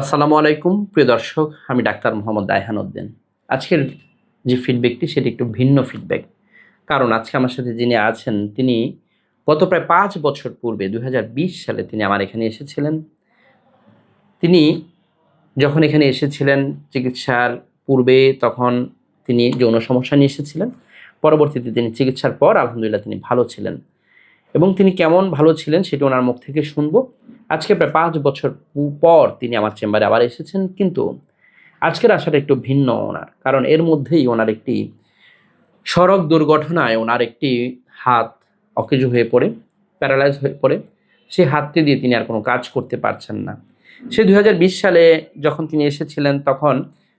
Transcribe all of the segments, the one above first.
আসসালামু আলাইকুম, প্রিয় দর্শক, আমি ডাক্তার মোহাম্মদ দায়হান উদ্দিন। আজকের যে ফিডব্যাকটি সেটি একটু ভিন্ন ফিডব্যাক কারণ আজকে আমার সাথে যিনি আছেন, তিনি গত প্রায় পাঁচ বছর পূর্বে দু হাজার বিশ সালে তিনি আমার এখানে এসেছিলেন। তিনি যখন এখানে এসেছিলেন চিকিৎসার পূর্বে, তখন তিনি যৌন সমস্যা নিয়ে এসেছিলেন। পরবর্তীতে তিনি চিকিৎসার পর, আলহামদুলিল্লাহ, তিনি ভালো ছিলেন। এবং তিনি কেমন ভালো ছিলেন, সেটি ওনার মুখ থেকে শুনব। আজকে প্রায় পাঁচ বছর পর তিনি আমার চেম্বারে আবার এসেছেন, কিন্তু আজকের আসাটা একটু ভিন্ন ওনার। কারণ এর মধ্যেই ওনার একটি সড়ক দুর্ঘটনায় ওনার একটি হাত অকেজ হয়ে পড়ে, প্যারালাইজ হয়ে পড়ে। সে হাতটি দিয়ে তিনি আর কোনো কাজ করতে পারছেন না। সে দু হাজার বিশ সালে যখন তিনি এসেছিলেন, তখন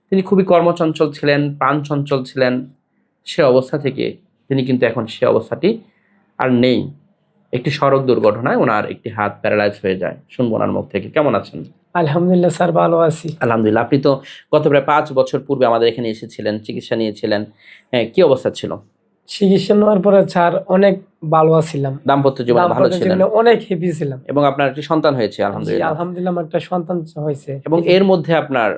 তিনি খুবই কর্মচঞ্চল ছিলেন, প্রাণচঞ্চল ছিলেন। সে অবস্থা থেকে তিনি কিন্তু এখন সে অবস্থাটি আর নেই। একটি সড়ক দুর্ঘটনায় ওনার একটি হাত প্যারালাইজ হয়ে যায়। শুনব ওনার মুখ থেকে। কেমন আছেন? আলহামদুলিল্লাহ স্যার ভালো আছি। আলহামদুলিল্লাহ। আপনি তো গত প্রায় পাঁচ বছর পূর্বে আমাদের এখানে এসেছিলেন চিকিৎসা নিয়েছিলেন। হ্যাঁ, কি অবস্থা ছিল? চিকিৎসা নেওয়ার পরে স্যার অনেক ভালো আছিলাম। দাম্পত্য জীবন ভালো ছিলেন? অনেক হেপি ছিলাম। এবং আপনার একটি সন্তান হয়েছে আলহামদুলিল্লাহ। আলহামদুলিল্লাহ আমার একটা সন্তান হয়েছে। এবং এর মধ্যে আপনার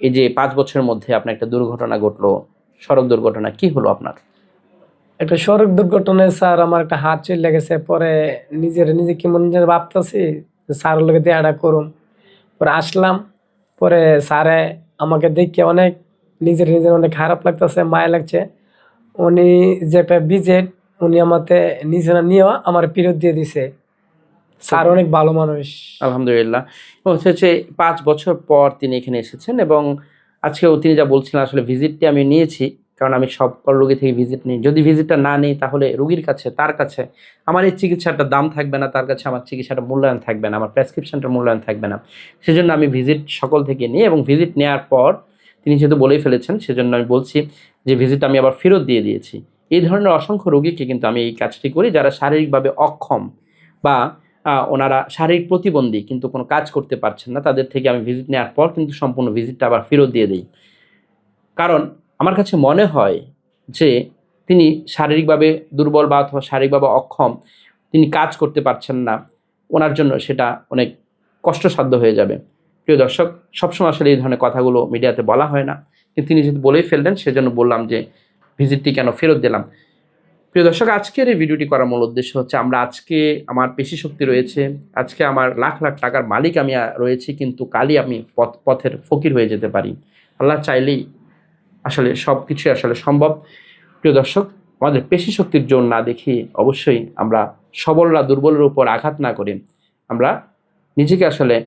এই যে পাঁচ বছরের মধ্যে আপনার একটা দুর্ঘটনা ঘটলো সড়ক দুর্ঘটনা কি হলো আপনার? একটা সড়ক দুর্ঘটনায় স্যার আমার একটা হাত চলে গেছে পরে নিজের, নিজে কেমন যেন ভাবতেছি স্যার লোকে দেয়াটা করুম। পরে আসলাম, পরে স্যারে আমাকে দেখে অনেক, নিজের নিজের অনেক খারাপ লাগতেছে, মায়া লাগছে। উনি যে একটা বিজেট উনি আমাকে নিজে না নিয়ে আমার ফেরত দিয়ে দিছে। স্যার অনেক ভালো মানুষ। আলহামদুলিল্লাহ। হচ্ছে পাঁচ বছর পর তিনি এখানে এসেছেন এবং আজকেও তিনি যা বলছিলেন, আসলে ভিজিটটি আমি নিয়েছি। কারণ আমি সব রোগী থেকে ভিজিট নিই। যদি ভিজিটটা না নিই, তাহলে রোগীর কাছে, তার কাছে আমার এই চিকিৎসাটার দাম থাকবে না, তার কাছে আমার চিকিৎসাটা মূল্যায়ন থাকবে না, আমার প্রেসক্রিপশনটার মূল্যায়ন থাকবে না। সেজন্য আমি ভিজিট সকল থেকে নিই এবং ভিজিট নেওয়ার পর, তিনি যেহেতু বলেই ফেলেছেন, সেজন্য আমি বলছি যে ভিজিট আমি আবার ফেরত দিয়ে দিয়েছি। এই ধরনের অসংখ্য রোগীকে কিন্তু আমি এই কাজটি করি যারা শারীরিকভাবে অক্ষম বা ওনারা শারীরিক প্রতিবন্ধী কিন্তু কোনো কাজ করতে পারছেন না, তাদের থেকে আমি ভিজিট নেওয়ার পর কিন্তু সম্পূর্ণ ভিজিটটা আবার ফেরত দিয়ে দিই। কারণ আমার কাছে মনে হয় যে তিনি শারীরিকভাবে দুর্বল বা অথবা শারীরিকভাবে অক্ষম, তিনি কাজ করতে পারছেন না। ওনার জন্য সেটা অনেক কষ্টসাধ্য হয়ে যাবে। প্রিয় দর্শক, সবসময় আসলে এই ধরনের কথাগুলো মিডিয়াতে বলা হয় না। কিন্তু তিনি যেহেতু বলেই ফেললেন, সেজন্য বললাম যে ভিজিটটি কেন ফেরত দিলাম। প্রিয় দর্শক, আজকের এই ভিডিওটি করার মূল উদ্দেশ্য হচ্ছে আমরা আজকে আমার পেশি শক্তি রয়েছে, আজকে আমার লাখ লাখ টাকার মালিক আমি রয়েছি, কিন্তু কালই আমি পথ, পথের ফকির হয়ে যেতে পারি। আল্লাহ চাইলেই আসলে সব কিছুই আসলে সম্ভব। প্রিয় দর্শক, আমাদের পেশি শক্তির জোর না দেখিয়ে অবশ্যই আমরা সবলরা দুর্বলের উপর আঘাত না করে আমরা নিজেকে আসলে